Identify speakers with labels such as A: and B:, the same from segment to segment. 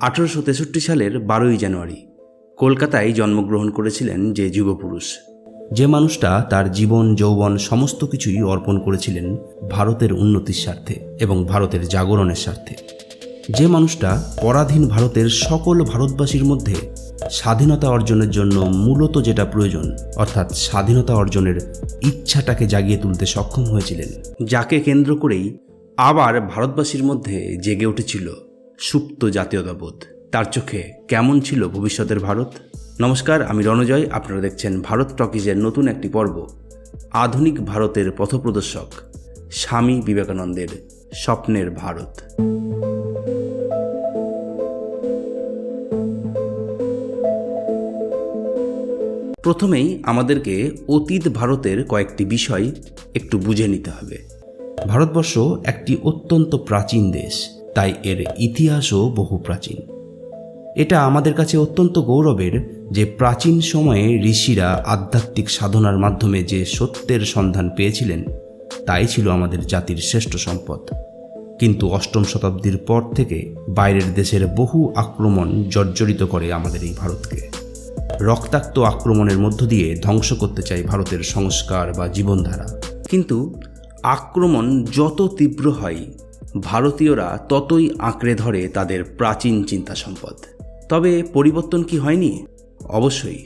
A: আঠারোশো তেষট্টি সালের বারোই জানুয়ারি, কলকাতায় জন্মগ্রহণ করেছিলেন যে যুগপুরুষ। যে মানুষটা তার জীবন, যৌবন, সমস্ত কিছুই অর্পণ করেছিলেন ভারতের উন্নতির স্বার্থে এবং ভারতের জাগরণের স্বার্থে। যে মানুষটা পরাধীন ভারতের সকল ভারতবাসীর মধ্যে স্বাধীনতা অর্জনের জন্য মূলত যেটা প্রয়োজন, অর্থাৎ স্বাধীনতা অর্জনের ইচ্ছাটাকে জাগিয়ে তুলতে সক্ষম হয়েছিলেন, যাকে কেন্দ্র করেই আবার ভারতবাসীর মধ্যে জেগে উঠেছিল সুপ্ত জাতীয়তাবোধ। তার চোখে কেমন ছিল ভবিষ্যতের ভারত? নমস্কার, আমি রণজয়। আপনারা দেখছেন ভারত টকিজের নতুন একটি পর্ব, আধুনিক ভারতের পথপ্রদর্শক, স্বামী বিবেকানন্দের স্বপ্নের ভারত। প্রথমেই আমাদেরকে অতীত ভারতের কয়েকটি বিষয় একটু বুঝে নিতে হবে। ভারতবর্ষ একটি অত্যন্ত প্রাচীন দেশ। তাই এর ইতিহাসও বহু প্রাচীন। এটা আমাদের কাছে অত্যন্ত গৌরবের যে প্রাচীন সময়ে ঋষিরা আধ্যাত্মিক সাধনার মাধ্যমে যে সত্যের সন্ধান পেয়েছিলেন, তাই ছিল আমাদের জাতির শ্রেষ্ঠ সম্পদ। কিন্তু অষ্টম শতাব্দীর পর থেকে বাইরের দেশের বহু আক্রমণ জর্জরিত করে আমাদের এই ভারতকে। রক্তাক্ত আক্রমণের মধ্য দিয়ে ধ্বংস করতে চায় ভারতের সংস্কার বা জীবনধারা। কিন্তু আক্রমণ যত তীব্র হয় ভারতীয়রা ততই আঁকড়ে ধরে তাদের প্রাচীন চিন্তা সম্পদ। তবে পরিবর্তন কি হয়নি? অবশ্যই,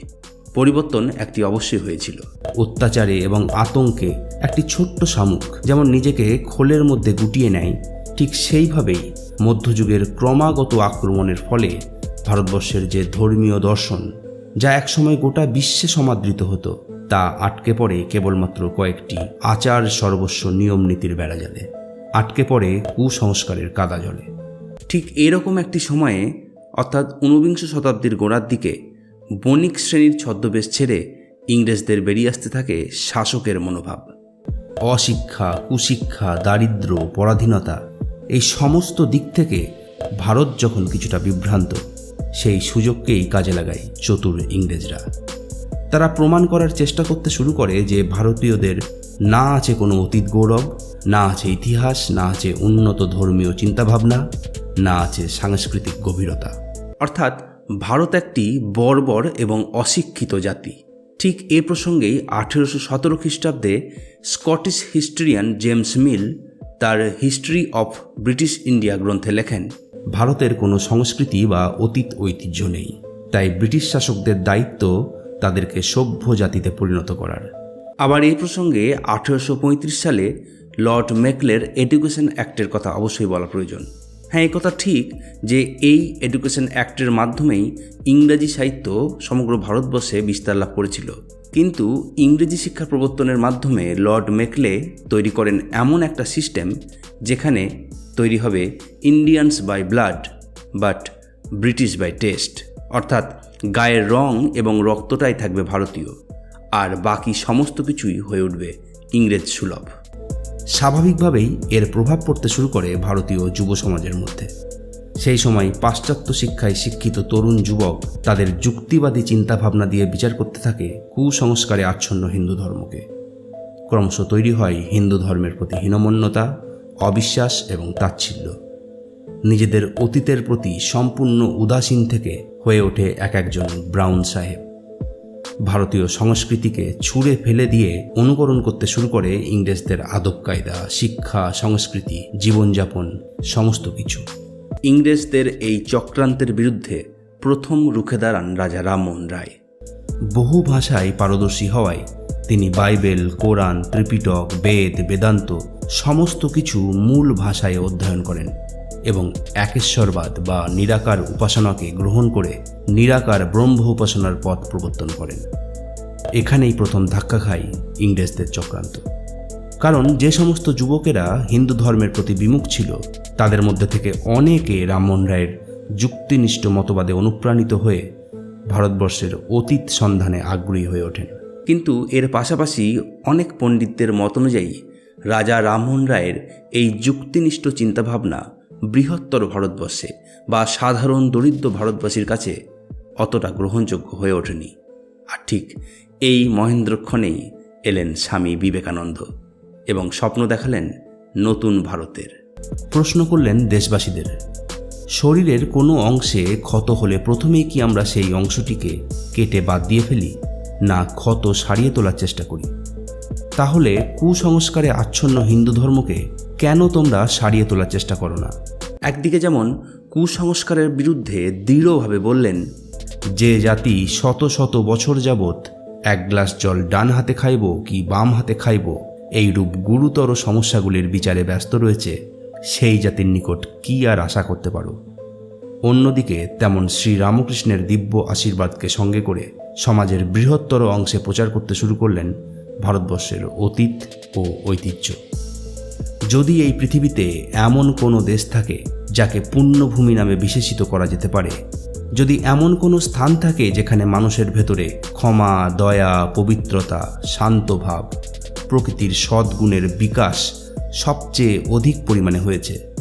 A: পরিবর্তন একটি অবশ্যই হয়েছিল। অত্যাচারে এবং আতঙ্কে একটি ছোট্ট শামুক যেমন নিজেকে খোলের মধ্যে গুটিয়ে নেয়, ঠিক সেইভাবেই মধ্যযুগের ক্রমাগত আক্রমণের ফলে ভারতবর্ষের যে ধর্মীয় দর্শন, যা একসময় গোটা বিশ্বে সমাদৃত হতো, তা আটকে পড়ে কেবলমাত্র কয়েকটি আচার সর্বস্ব নিয়ম নীতির বেড়াজালে। আটকে পড়ে কুসংস্কারের কাদা জলে। ঠিক এরকম একটি সময়ে অর্থাৎ ঊনবিংশ শতাব্দীর গোড়ার দিকে বণিক শ্রেণির ছদ্মবেশ ছেড়ে ইংরেজদের বেরিয়ে আসতে থাকে শাসকের মনোভাব। অশিক্ষা কুশিক্ষা দারিদ্র পরাধীনতা এই সমস্ত দিক থেকে ভারত যখন কিছুটা বিভ্রান্ত সেই সুযোগকেই কাজে লাগায় চতুর ইংরেজরা। তারা প্রমাণ করার চেষ্টা করতে শুরু করে যে ভারতীয়দের না আছে কোনো অতীত গৌরব না আছে ইতিহাস, না আছে উন্নত ধর্মীয় চিন্তাভাবনা, না আছে সাংস্কৃতিক গভীরতা। অর্থাৎ ভারত একটি বর্বর এবং অশিক্ষিত জাতি। ঠিক এ প্রসঙ্গেই আঠেরোশো সতেরো খ্রিস্টাব্দে স্কটিশ হিস্ট্রিয়ান জেমস মিল তার হিস্ট্রি অফ ব্রিটিশ ইন্ডিয়া গ্রন্থে লেখেন, ভারতের কোনো সংস্কৃতি বা অতীত ঐতিহ্য নেই। তাই ব্রিটিশ শাসকদের দায়িত্ব তাদেরকে সভ্য জাতিতে পরিণত করার। আবার এই প্রসঙ্গে আঠেরোশো পঁয়ত্রিশ সালে লর্ড মেকলের এডুকেশন অ্যাক্টের কথা অবশ্যই বলা প্রয়োজন। হ্যাঁ কথা ঠিক যে এই এডুকেশন অ্যাক্টের মাধ্যমেই ইংরেজি সাহিত্য সমগ্র ভারতবর্ষে বিস্তার লাভ করেছিল। কিন্তু ইংরেজি শিক্ষা প্রবর্তনের মাধ্যমে লর্ড মেকলে তৈরি করেন এমন একটা সিস্টেম যেখানে তৈরি হবে Indians by blood, but British by taste. অর্থাৎ গায়ের রং এবং রক্তটাই থাকবে ভারতীয়, আর বাকি সমস্ত কিছুই হয়ে উঠবে ইংরেজ সুলভ। স্বাভাবিকভাবেই এর প্রভাব পড়তে শুরু করে ভারতীয় যুব সমাজের মধ্যে। সেই সময় পাশ্চাত্য শিক্ষায় শিক্ষিত তরুণ যুবক তাদের যুক্তিবাদী চিন্তাভাবনা দিয়ে বিচার করতে থাকে কুসংস্কারে আচ্ছন্ন হিন্দু ধর্মকে। ক্রমশ তৈরি হয় হিন্দু ধর্মের প্রতি হীনমন্যতা, অবিশ্বাস এবং তাচ্ছিল্য। নিজেদের অতীতের প্রতি সম্পূর্ণ উদাসীন থেকে হয়ে ওঠে এক একজন ব্রাউন সাহেব। ভারতীয় সংস্কৃতিকে ছুঁড়ে ফেলে দিয়ে অনুকরণ করতে শুরু করে ইংরেজদের আদব কায়দা, শিক্ষা, সংস্কৃতি, জীবনযাপন, সমস্ত কিছু। ইংরেজদের এই চক্রান্তের বিরুদ্ধে প্রথম রুখে দাঁড়ান রাজা রামমোহন রায়। বহু ভাষায় পারদর্শী হওয়ায় তিনি বাইবেল, কোরআন, ত্রিপিটক, বেদ, বেদান্ত সমস্ত কিছু মূল ভাষায় অধ্যয়ন করেন। এবং একেশ্বরবাদ বা নিরাকার উপাসনাকে গ্রহণ করে নিরাকার ব্রহ্ম উপাসনার পথ প্রবর্তন করেন। এখানেই প্রথম ধাক্কা খায় ইংরেজদের চক্রান্ত। কারণ যে সমস্ত যুবকেরা হিন্দু ধর্মের প্রতি বিমুখ ছিল, তাদের মধ্যে থেকে অনেকে রামমোহন রায়ের যুক্তিনিষ্ঠ মতবাদে অনুপ্রাণিত হয়ে ভারতবর্ষের অতীত সন্ধানে আগ্রহী হয়ে ওঠেন। কিন্তু এর পাশাপাশি অনেক পণ্ডিতদের মত অনুযায়ী রাজা রামমোহন রায়ের এই যুক্তিনিষ্ঠ চিন্তাভাবনা বৃহত্তর ভারতবর্ষে বা সাধারণ দরিদ্র ভারতবাসীর কাছে অতটা গ্রহণযোগ্য হয়ে ওঠেনি। আর ঠিক এই মহেন্দ্রক্ষণেই এলেন স্বামী বিবেকানন্দ এবং স্বপ্ন দেখালেন নতুন ভারতের। প্রশ্ন করলেন দেশবাসীদের, শরীরের কোনো অংশে ক্ষত হলে প্রথমেই কি আমরা সেই অংশটিকে কেটে বাদ দিয়ে ফেলি, না ক্ষত সারিয়ে তোলার চেষ্টা করি? তাহলে কুসংস্কারে আচ্ছন্ন হিন্দু ধর্মকে কেন তোমরা সারিয়ে তোলার চেষ্টা করো না? একদিকে যেমন কুসংস্কারের বিরুদ্ধে দৃঢ়ভাবে বললেন, যে জাতি শত শত বছর যাবৎ এক গ্লাস জল ডান হাতে খাইব কি বাম হাতে খাইব, এইরূপ গুরুতর সমস্যাগুলির বিচারে ব্যস্ত রয়েছে, সেই জাতির নিকট কি আর আশা করতে পারো? অন্যদিকে তেমন শ্রীরামকৃষ্ণের দিব্য আশীর্বাদকে সঙ্গে করে সমাজের বৃহত্তর অংশে প্রচার করতে শুরু করলেন ভারতবর্ষের অতীত ও ঐতিহ্য। যদি এই পৃথিবীতে এমন কোনো দেশ থাকে যাকে পুণ্যভূমি নামে বিশেষিত করা যেতে পারে, যদি এমন কোনো স্থান থাকে যেখানে মানুষের ভেতরে ক্ষমা, দয়া, পবিত্রতা শান্তভাব প্রকৃতির সদ্গুণের বিকাশ সবচেয়ে অধিক পরিমাণে হয়েছে।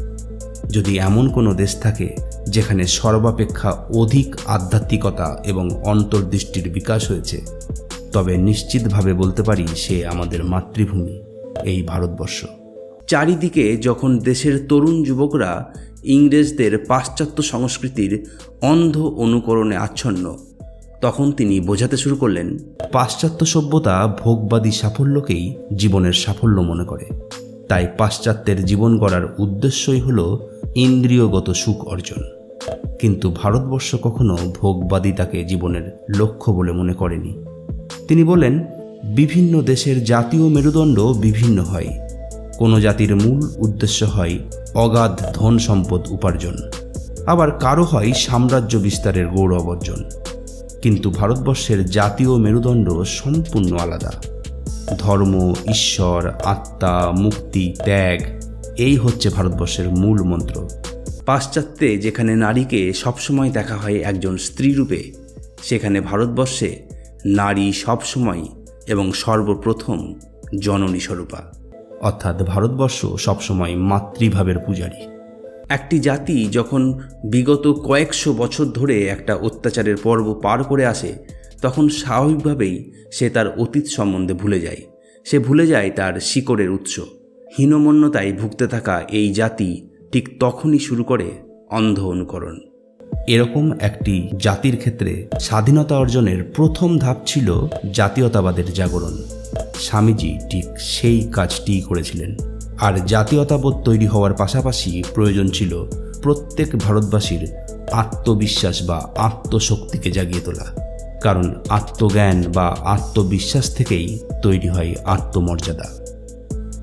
A: যদি এমন কোনো দেশ থাকে যেখানে সর্বাপেক্ষা অধিক আধ্যাত্মিকতা এবং অন্তর্দৃষ্টির বিকাশ হয়েছে তবে নিশ্চিতভাবে বলতে পারি সে আমাদের মাতৃভূমি, এই ভারতবর্ষ। চারিদিকে যখন দেশের তরুণ যুবকরা ইংরেজদের পাশ্চাত্য সংস্কৃতির অন্ধ অনুকরণে আচ্ছন্ন, তখন তিনি বোঝাতে শুরু করলেন, পাশ্চাত্য সভ্যতা ভোগবাদী সাফল্যকেই জীবনের সাফল্য মনে করে। তাই পাশ্চাত্যের জীবন গড়ার উদ্দেশ্যই হল ইন্দ্রিয়গত সুখ অর্জন। কিন্তু ভারতবর্ষ কখনো ভোগবাদিতাকে জীবনের লক্ষ্য বলে মনে করেনি। তিনি বলেন, বিভিন্ন দেশের জাতীয় মেরুদণ্ড বিভিন্ন হয়। কোনো জাতির মূল উদ্দেশ্য হয় অগাধ ধন সম্পদ উপার্জন। আবার কারও হয় সাম্রাজ্য বিস্তারের গৌরব অর্জন। কিন্তু ভারতবর্ষের জাতীয় মেরুদণ্ড সম্পূর্ণ আলাদা। ধর্ম, ঈশ্বর, আত্মা, মুক্তি, ত্যাগ, এই হচ্ছে ভারতবর্ষের মূল মন্ত্র। পাশ্চাত্যে যেখানে নারীকে সবসময় দেখা হয় একজন স্ত্রী রূপে সেখানে ভারতবর্ষে নারী সবসময় এবং সর্বপ্রথম জননী স্বরূপা। অর্থাৎ ভারতবর্ষ সবসময় মাতৃভাবের পূজারী। একটি জাতি যখন বিগত কয়েকশো বছর ধরে একটা অত্যাচারের পর্ব পার করে আসে তখন স্বাভাবিকভাবেই সে তার অতীত সম্বন্ধে ভুলে যায়। সে ভুলে যায় তার শিকড়ের উৎস। হীনমন্যতায় ভুগতে থাকা এই জাতি ঠিক তখনই শুরু করে অন্ধ অনুকরণ। এরকম একটি জাতির ক্ষেত্রে স্বাধীনতা অর্জনের প্রথম ধাপ ছিল জাতীয়তাবাদের জাগরণ। স্বামীজি ঠিক সেই কাজটিই করেছিলেন। আর জাতীয়তাবোধ তৈরি হওয়ার পাশাপাশি প্রয়োজন ছিল প্রত্যেক ভারতবাসীর আত্মবিশ্বাস বা আত্মশক্তিকে জাগিয়ে তোলা। কারণ আত্মজ্ঞান বা আত্মবিশ্বাস থেকেই তৈরি হয় আত্মমর্যাদা।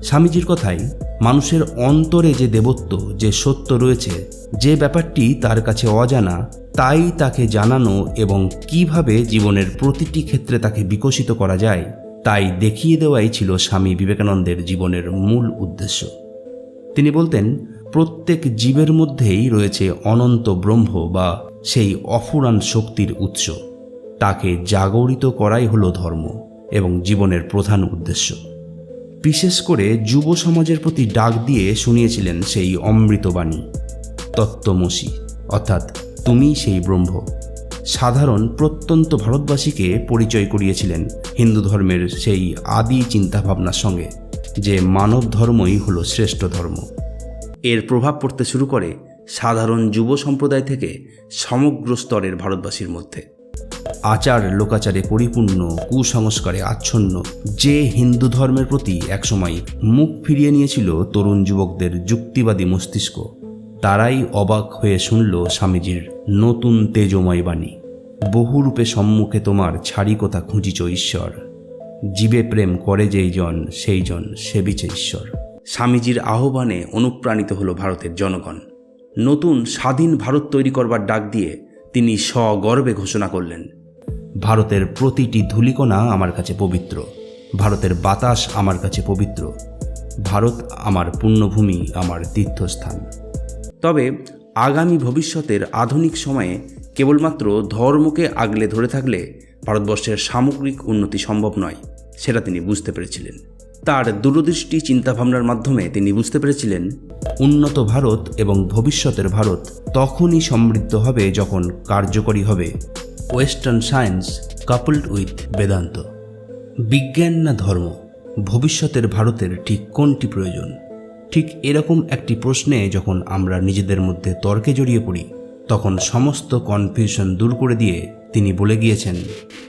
A: স্বামীজির কথাই মানুষের অন্তরে যে দেবত্ব, যে সত্য রয়েছে, যে ব্যাপারটি তার কাছে অজানা, তাই তাকে জানানো এবং কীভাবে জীবনের প্রতিটি ক্ষেত্রে তাকে বিকশিত করা যায়, তাই দেখিয়ে দেওয়াই ছিল স্বামী বিবেকানন্দের জীবনের মূল উদ্দেশ্য। তিনি বলতেন, প্রত্যেক জীবের মধ্যেই রয়েছে অনন্ত ব্রহ্ম বা সেই অফুরান শক্তির উৎস। তাকে জাগরিত করাই হলো ধর্ম এবং জীবনের প্রধান উদ্দেশ্য। বিশেষ করে যুব সমাজের প্রতি ডাক দিয়ে শুনিয়েছিলেন সেই অমৃতবাণী, তত্ত্বমসি। অর্থাৎ তুমি সেই ব্রহ্ম। সাধারণ প্রত্যন্ত ভারতবাসীকে পরিচয় করিয়েছিলেন হিন্দু ধর্মের সেই আদি চিন্তাভাবনার সঙ্গে, যে মানব ধর্মই হলো শ্রেষ্ঠ ধর্ম। এর প্রভাব পড়তে শুরু করে সাধারণ যুব সম্প্রদায় থেকে সমগ্র স্তরের ভারতবাসীর মধ্যে। আচার লোকাচারে পরিপূর্ণ, কুসংস্কারে আচ্ছন্ন, যে হিন্দু ধর্মের প্রতি একসময় মুখ ফিরিয়ে নিয়েছিল তরুণ যুবকদের যুক্তিবাদী মস্তিষ্ক, তারাই অবাক হয়ে শুনল স্বামীজির নতুন তেজময় বাণী, বহুরূপে সম্মুখে তোমার ছাড়ি কথা খুঁজিছ ঈশ্বর, জীবে প্রেম করে যেই জন, সেই জন সেবিছে ঈশ্বর। স্বামীজির আহ্বানে অনুপ্রাণিত হলো ভারতের জনগণ। নতুন স্বাধীন ভারত তৈরি করবার ডাক দিয়ে তিনি সগর্বে ঘোষণা করলেন ভারতের প্রতিটি ধূলিকণা আমার কাছে পবিত্র। ভারতের বাতাস আমার কাছে পবিত্র। ভারত আমার পুণ্যভূমি আমার তীর্থস্থান। তবে আগামী ভবিষ্যতের আধুনিক সময়ে কেবলমাত্র ধর্মকে আগলে ধরে থাকলে ভারতবর্ষের সামগ্রিক উন্নতি সম্ভব নয়, সেটা তিনি বুঝতে পেরেছিলেন। তার দূরদৃষ্টি চিন্তাভাবনার মাধ্যমে তিনি বুঝতে পেরেছিলেন, উন্নত ভারত এবং ভবিষ্যতের ভারত তখনই সমৃদ্ধ হবে যখন কার্যকরী হবে। Western science coupled with Vedanta বিজ্ঞান না ধর্ম? ভবিষ্যতের ভারতের ঠিক কোনটি প্রয়োজন? ঠিক এরকম একটি প্রশ্নে যখন আমরা নিজেদের মধ্যে তর্কে জড়িয়ে পড়ি, তখন সমস্ত কনফিউশন দূর করে দিয়ে তিনি বলে গিয়েছেন,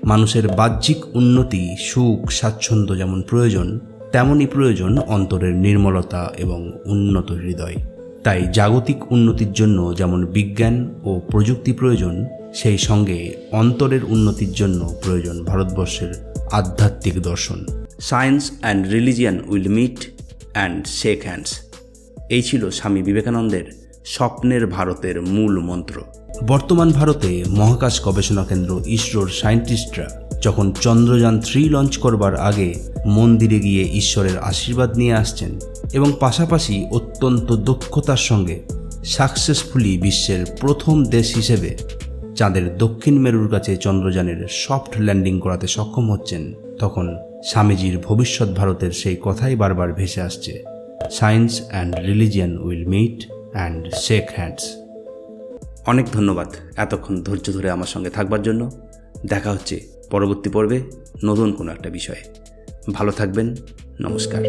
A: মানুষের বাহ্যিক উন্নতি, সুখ, স্বাচ্ছন্দ্য যেমন প্রয়োজন, তেমনই প্রয়োজন অন্তরের নির্মলতা এবং উন্নত হৃদয়। তাই জাগতিক উন্নতির জন্য যেমন বিজ্ঞান ও প্রযুক্তি প্রয়োজন সেই সঙ্গে অন্তরের উন্নতির জন্য প্রয়োজন ভারতবর্ষের আধ্যাত্মিক দর্শন। Science and religion will meet and shake hands এই ছিল স্বামী বিবেকানন্দের স্বপ্নের ভারতের মূল মন্ত্র। বর্তমান ভারতে মহাকাশ গবেষণা কেন্দ্র ইসরোর সায়েন্টিস্টরা যখন চন্দ্রযান থ্রি লঞ্চ করবার আগে মন্দিরে গিয়ে ঈশ্বরের আশীর্বাদ নিয়ে আসছেন এবং পাশাপাশি অত্যন্ত দক্ষতার সঙ্গে সাকসেসফুলি বিশ্বের প্রথম দেশ হিসেবে চাঁদের দক্ষিণ মেরুর কাছে চন্দ্রযানের সফট ল্যান্ডিং করাতে সক্ষম হচ্ছেন, তখন স্বামীজির ভবিষ্যৎ ভারতের সেই কথাই বারবার ভেসে আসছে। Science and religion will meet and shake hands অনেক ধন্যবাদ এতক্ষণ ধৈর্য ধরে আমার সঙ্গে থাকবার জন্য। দেখা হচ্ছে পরবর্তী পর্বে নতুন কোনো একটা বিষয়ে। ভালো থাকবেন, নমস্কার।